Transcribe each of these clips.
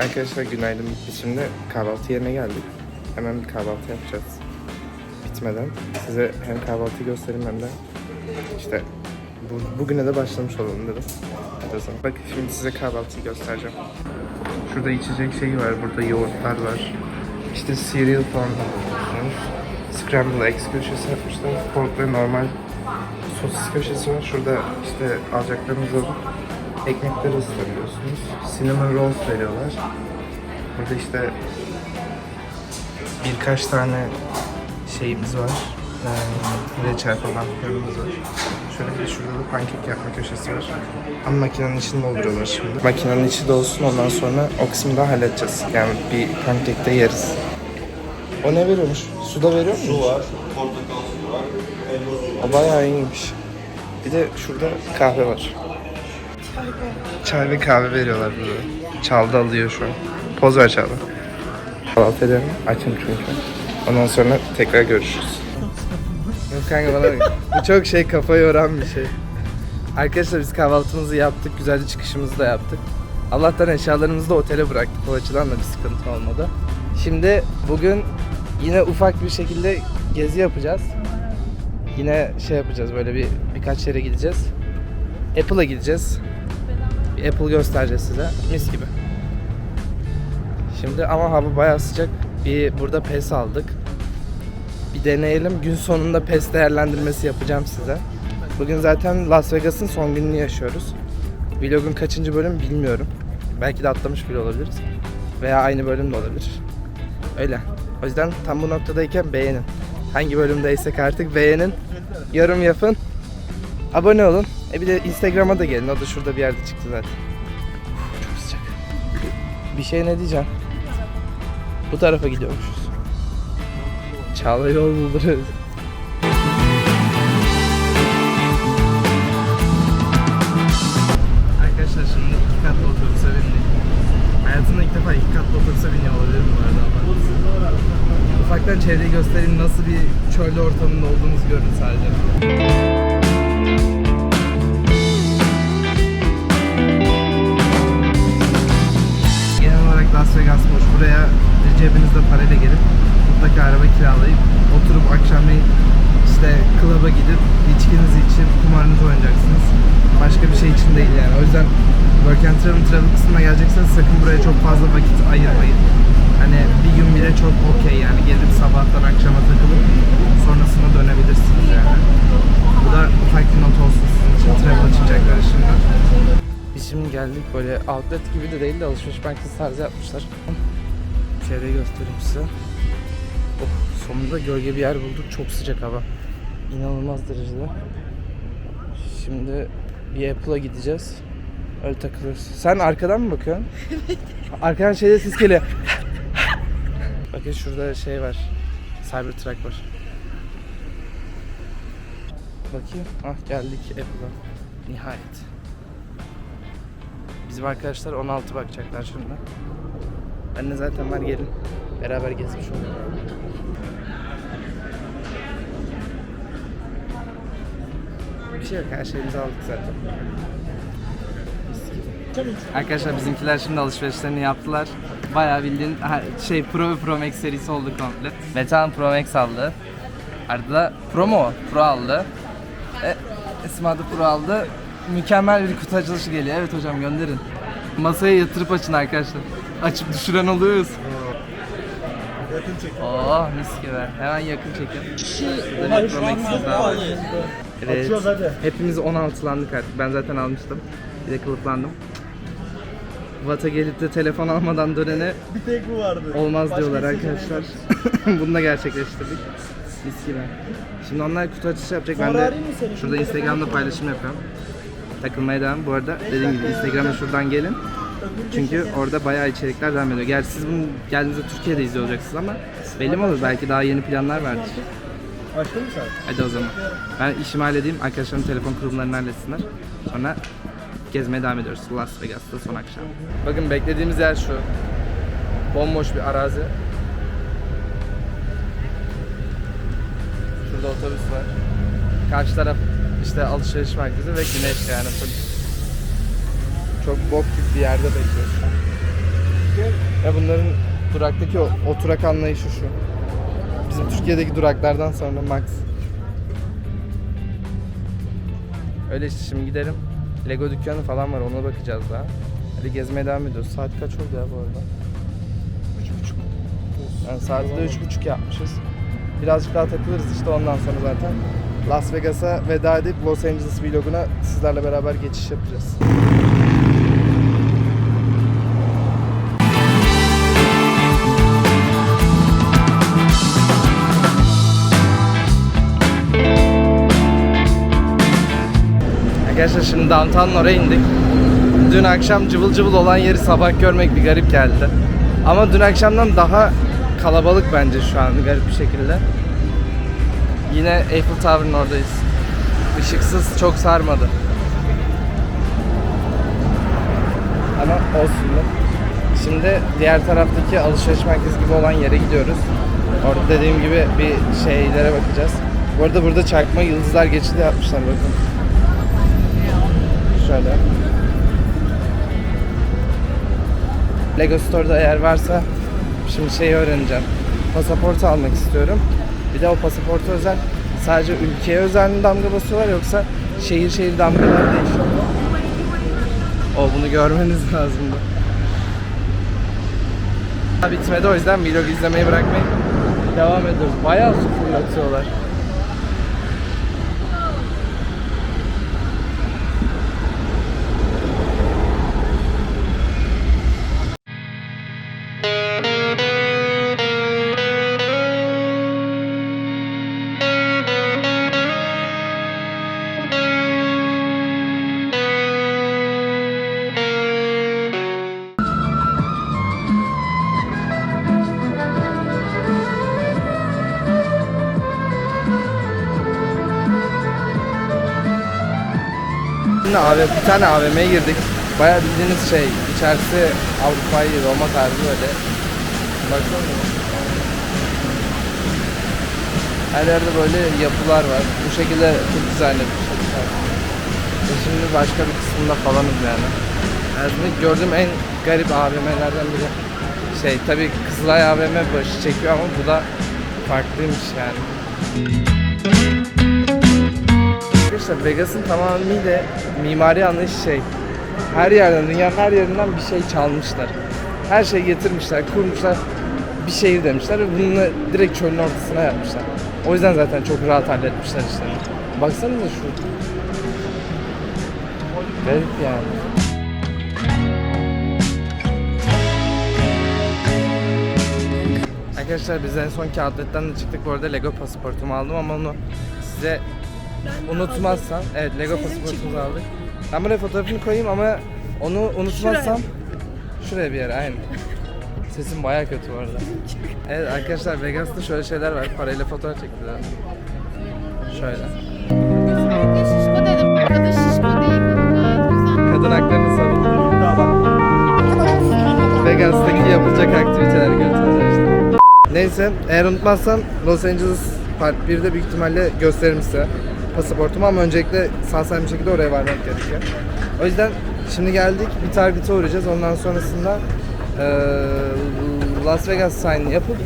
Arkadaşlar günaydın. Şimdi kahvaltı yerine geldik. Hemen bir kahvaltı yapacağız. Bitmeden. Size hem kahvaltıyı göstereyim hem de işte bu, bugüne de başlamış olalım dedim. Bak şimdi size kahvaltıyı göstereceğim. Şurada içecek şeyi var. Burada yoğurtlar var. İşte cereal falan var. Scramble eggs köşesi yapmışlar. Pork ve normal sosis köşesi var. Şurada işte alacaklarınız olup ekmekleri ısıtabiliyorsunuz. Cinnamon rolls veriyorlar. Burada işte birkaç tane şeyimiz var. Ee, reçel falan filanımız var. Şöyle bir şurada da pankek yapma köşesi var. Ama makinenin içini dolduruyorlar şimdi. Makinenin içi dolsun ondan sonra o kısmı da halledeceğiz. Yani bir pankek de yeriz. O ne veriyormuş? Su da veriyor mu? Su var, portakal suyu var, elma suyu var. O bayağı iyiymiş. Bir de şurada kahve var. Çay ve kahve veriyorlar burada. Çalda alıyor şu an. Poz ver Çalda. Kahvaltı edelim. Açım çünkü. Ondan sonra tekrar görüşürüz. Yok kanka bana. Bu çok şey kafa yoran bir şey. Arkadaşlar biz kahvaltımızı yaptık. Güzelce çıkışımızı da yaptık. Allah'tan eşyalarımızı da otele bıraktık. O açıdan da bir sıkıntı olmadı. Şimdi bugün yine ufak bir şekilde gezi yapacağız. Yine şey yapacağız böyle bir birkaç yere gideceğiz. Apple'a gideceğiz. Apple göstereceğiz size. Mis gibi. Şimdi ama hava bayağı sıcak. Bir burada PES aldık. Bir deneyelim. Gün sonunda PES değerlendirmesi yapacağım size. Bugün zaten Las Vegas'ın son gününü yaşıyoruz. Vlogun kaçıncı bölüm bilmiyorum. Belki de atlamış bile olabiliriz. Veya aynı bölüm de olabilir. Öyle. O yüzden tam bu noktadayken beğenin. Hangi bölümdeysek artık beğenin. Yorum yapın. Abone olun. E bir de Instagram'a da gelin. O da şurada bir yerde çıktı zaten. Uf, çok sıcak. Bir şey ne diyeceğim? Bu tarafa gidiyormuşuz. Çağla yol bulduruyoruz. Arkadaşlar şimdi iki katlı otobüse bindik. Hayatımda ilk defa iki katlı otobüse biniyor olabilirim bu arada. Ufaktan çevreyi göstereyim nasıl bir çölde ortamında olduğumuzu görün sadece. Las Vegas boş. Buraya cebinizde parayla gelip mutlaka araba kiralayıp oturup akşamleyin işte klaba gidip içkinizi içip kumarınızı oynayacaksınız. Başka bir şey için değil yani. O yüzden Work and Travel travel kısmına gelecekseniz sakın buraya çok fazla vakit ayırmayın. Hani bir gün bile çok okey yani gelip sabahtan akşama takılıp sonrasında dönebilirsiniz yani. Bu da ufak bir not olsun sizin için travel için şimdi geldik böyle outlet gibi de değil de alışveriş merkezi tarzı yapmışlar. Çevreyi göstereyim size. Oh, sonunda gölge bir yer bulduk. Çok sıcak hava. İnanılmaz derecede. Şimdi bir Apple'a gideceğiz. Öyle takılırız. Sen arkadan mı bakıyorsun? Evet. Arkadan şeyde ses geliyor. Bakın şurada şey var. Cybertruck var. Bakayım. Ah geldik Apple'a. Nihayet. Bizim arkadaşlar 16 bakacaklar şimdi. De zaten var gelin. Beraber gezmiş olalım. Bir şey yok her şeyimizi aldık zaten. Arkadaşlar bizimkiler şimdi alışverişlerini yaptılar. Bayağı bildiğin şey Pro ve Pro Max serisi oldu komple. Metan Pro Max aldı. Arda Pro mu? Pro aldı. E, Esma da Pro aldı. Mükemmel bir kutu açılışı geliyor. Evet hocam gönderin. Masaya yatırıp açın arkadaşlar. Açıp düşüren oluyoruz. Yakın çekim. Oh mis gibi. Hemen yakın bir Hayır Pro Max'imiz daha var. Evet. Açıyoruz hadi. Hepimiz 16'landık artık. Ben zaten almıştım. Bir de kılıflandım. Vata gelip de telefon almadan dönene Bir tek bu vardı. olmaz Başka diyorlar seçeneği arkadaşlar. yok. Bunu da gerçekleştirdik. Mis gibi. Şimdi onlar kutu açışı yapacak. Ben de arayayım mı seni? şurada Instagram'da paylaşım yapıyorum. Takılmaya devam. Bu arada dediğim gibi Instagram'a şuradan gelin. Çünkü orada bayağı içerikler devam ediyor. Gerçi siz bunu geldiğinizde Türkiye'de izliyor olacaksınız ama belli mi olur? Belki daha yeni planlar vardır. Açtın mı sen? Hadi o zaman. Ben işimi halledeyim. Arkadaşlarım telefon kurumlarını halletsinler. Sonra gezmeye devam ediyoruz. Las Vegas'ta son akşam. Bakın beklediğimiz yer şu. Bomboş bir arazi. Şurada otobüs var. Karşı taraf işte alışveriş merkezi ve güneş yani. Çok, çok bok gibi bir yerde an. Ve bunların duraktaki o, oturak anlayışı şu. Bizim Türkiye'deki duraklardan sonra max. Öyle işte şimdi gidelim. Lego dükkanı falan var ona bakacağız daha. Hadi gezmeye devam ediyoruz. Saat kaç oldu ya bu arada? Üç buçuk. Yani saati de üç buçuk yapmışız. Birazcık daha takılırız işte ondan sonra zaten. Las Vegas'a veda edip Los Angeles vloguna sizlerle beraber geçiş yapacağız. Arkadaşlar şimdi downtown oraya indik. Dün akşam cıvıl cıvıl olan yeri sabah görmek bir garip geldi. Ama dün akşamdan daha kalabalık bence şu an garip bir şekilde. Yine Eiffel Tower'ın oradayız. Işıksız çok sarmadı. Ama olsun. Şimdi diğer taraftaki alışveriş merkezi gibi olan yere gidiyoruz. Orada dediğim gibi bir şeylere bakacağız. Bu arada burada çakma yıldızlar geçidi yapmışlar bakın. Şöyle. Lego Store'da eğer varsa şimdi şeyi öğreneceğim. Pasaportu almak istiyorum. Bir de o pasaportu özel sadece ülkeye özel damga basıyorlar yoksa şehir şehir damgalar değişiyor. O bunu görmeniz lazımdı. Bitmedi o yüzden vlog izlemeyi bırakmayın. Devam ediyoruz. Bayağı su fırlatıyorlar. Şimdi AV, bir tane AVM'ye girdik. Bayağı bildiğiniz şey, içerisi Avrupa'yı, Roma tarzı böyle. Baksana. Her yerde böyle yapılar var. Bu şekilde Türk dizayn etmişler. Ve şimdi başka bir kısmında falanız yani. Hayatımda gördüğüm en garip AVM'lerden biri. Şey tabii Kızılay AVM başı çekiyor ama bu da farklıymış yani. Arkadaşlar Vegas'ın tamamıyla mimari anlayışı şey. Her yerden, dünyanın her yerinden bir şey çalmışlar. Her şeyi getirmişler, kurmuşlar. Bir şehir demişler ve bunu direkt çölün ortasına yapmışlar. O yüzden zaten çok rahat halletmişler işlerini. Baksanıza şu. Garip yani. Arkadaşlar biz en son kağıtletten de çıktık. Bu arada Lego pasaportumu aldım ama onu size unutmazsam, evet Lego pasaportumuzu aldık. Ben buraya fotoğrafını koyayım ama onu unutmazsam şuraya bir yere aynen. Sesim baya kötü bu arada. Evet arkadaşlar Vegas'ta şöyle şeyler var. Parayla fotoğraf çektiler. Şöyle. Özellikle şişko dedim. Kadın şişko değil. Gayet güzel. Kadın haklarını savun. Vegas'taki yapılacak aktiviteler göstereceğiz işte. Neyse eğer unutmazsam Los Angeles Part 1'de büyük ihtimalle gösteririm size pasaportumu ama öncelikle sağ bir şekilde oraya varmak gerekiyor. O yüzden şimdi geldik bir Target'e uğrayacağız ondan sonrasında eee, Las Vegas sign yapıp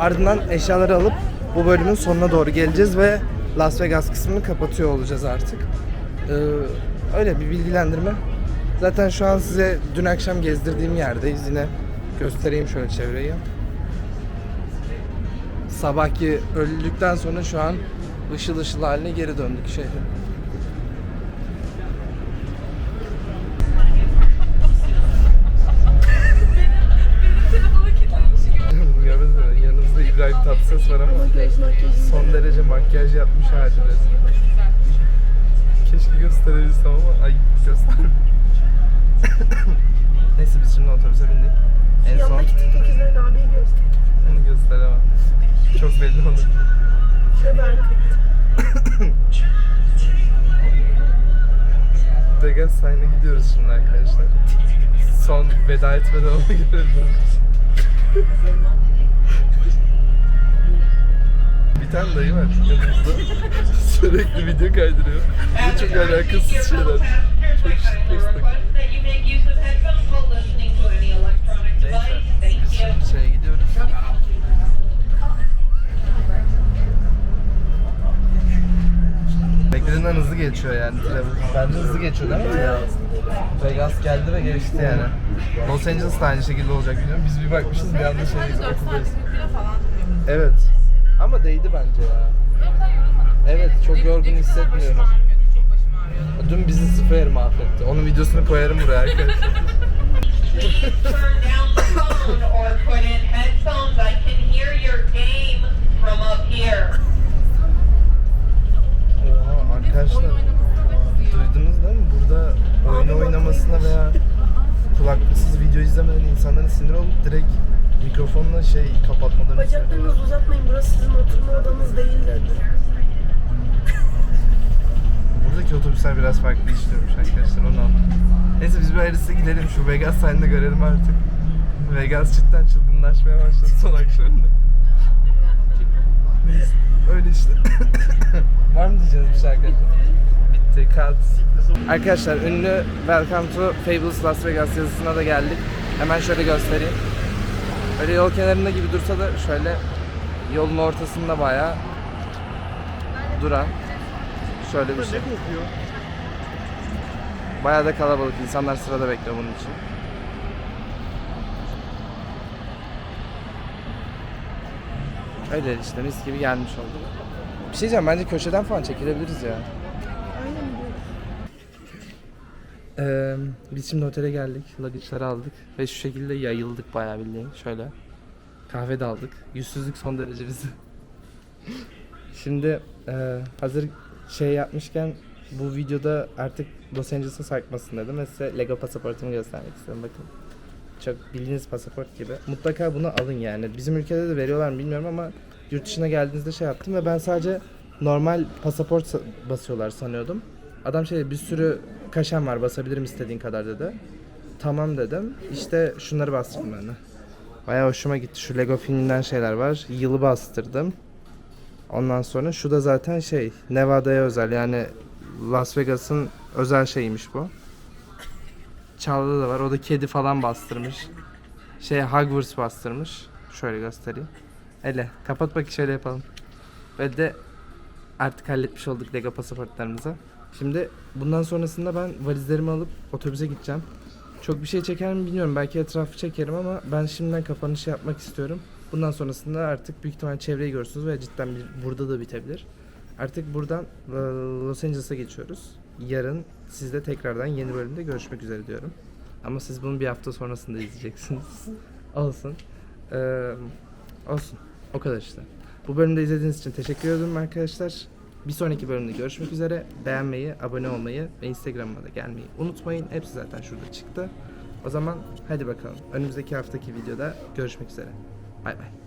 ardından eşyaları alıp bu bölümün sonuna doğru geleceğiz ve Las Vegas kısmını kapatıyor olacağız artık. Eee, öyle bir bilgilendirme. Zaten şu an size dün akşam gezdirdiğim yerdeyiz yine göstereyim şöyle çevreyi sabahki öldükten sonra şu an ışıl ışıl haline geri döndük şehre. yanımızda, yanımızda İbrahim Tatlıses var ama son derece makyaj yapmış hali resmen. Keşke gösterebilsem ama ay göster. Neyse biz şimdi otobüse bindik. En son Yanındaki TikTok izleyen abiyi göster. onu gösteremem. Çok belli olur. Şöyle ben Vegas Sign'a gidiyoruz şimdi arkadaşlar. Son veda etmeden ona gidelim. Bir tane dayı var yanımızda. Sürekli video kaydırıyor. Ve çok alakasız şeyler. Çok şık that you make use of geçiyor yani Travel. Bence hızlı geçiyor değil mi? Ya. Vegas geldi ve geçti yani. Los Angeles da aynı şekilde olacak biliyorum. Biz bir bakmışız bir anda şey okuldayız. Evet. Ama değdi bence ya. Evet çok yorgun hissetmiyorum. Dün bizi sıfır mahvetti. Onun videosunu koyarım buraya arkadaşlar. turn down the phone or put in headphones. I can hear your game from up here. Arkadaşlar. Duydunuz değil mi? Burada oyun oynamasına veya kulaklıksız video izlemeden insanların sinir olup direkt mikrofonla şey kapatmalarını. Bacaklarınızı uzatmayın. Burası sizin oturma odanız değil dedi. Buradaki otobüsler biraz farklı işliyormuş arkadaşlar onu anladım. Neyse biz bir ayrısı gidelim şu Vegas sahilinde görelim artık. Vegas cidden çılgınlaşmaya başladı son akşamında. Neyse öyle işte. Var mı diyeceğiniz bir arkadaşlar? Bitti, kat. Arkadaşlar ünlü Welcome to Fables Las Vegas yazısına da geldik. Hemen şöyle göstereyim. Böyle yol kenarında gibi dursa da şöyle yolun ortasında bayağı duran şöyle bir şey. Bayağı da kalabalık. insanlar sırada bekliyor bunun için. Öyle işte mis gibi gelmiş oldu. Bir şey diyeceğim bence köşeden falan çekilebiliriz ya. Aynen. Ee, biz şimdi otele geldik. Luggage'ları aldık. Ve şu şekilde yayıldık bayağı bildiğin. Şöyle. Kahve de aldık. Yüzsüzlük son derece bizi. şimdi e, hazır şey yapmışken bu videoda artık Los Angeles'a sarkmasın dedim. Ve size Lego pasaportumu göstermek istedim. Bakın. Çok bildiğiniz pasaport gibi. Mutlaka bunu alın yani. Bizim ülkede de veriyorlar mı bilmiyorum ama yurt dışına geldiğinizde şey yaptım ve ben sadece normal pasaport sa- basıyorlar sanıyordum. Adam şey bir sürü kaşem var basabilirim istediğin kadar dedi. Tamam dedim. İşte şunları bastırdım ben de. Bayağı hoşuma gitti. Şu Lego filminden şeyler var. Yılı bastırdım. Ondan sonra şu da zaten şey Nevada'ya özel yani Las Vegas'ın özel şeyiymiş bu. Çağla'da da var. O da kedi falan bastırmış. Şey Hogwarts bastırmış. Şöyle göstereyim. Ele kapat bak şöyle yapalım. Ve de artık halletmiş olduk Lego pasaportlarımızı. Şimdi bundan sonrasında ben valizlerimi alıp otobüse gideceğim. Çok bir şey çeker mi bilmiyorum. Belki etrafı çekerim ama ben şimdiden kapanışı yapmak istiyorum. Bundan sonrasında artık büyük ihtimal çevreyi görürsünüz ve cidden bir, burada da bitebilir. Artık buradan Los Angeles'a geçiyoruz. Yarın sizle tekrardan yeni bölümde görüşmek üzere diyorum. Ama siz bunu bir hafta sonrasında izleyeceksiniz. olsun. Ee, olsun. O kadar işte. Bu bölümde izlediğiniz için teşekkür ederim arkadaşlar. Bir sonraki bölümde görüşmek üzere. Beğenmeyi, abone olmayı ve Instagram'a da gelmeyi unutmayın. Hepsi zaten şurada çıktı. O zaman hadi bakalım. Önümüzdeki haftaki videoda görüşmek üzere. Bay bay.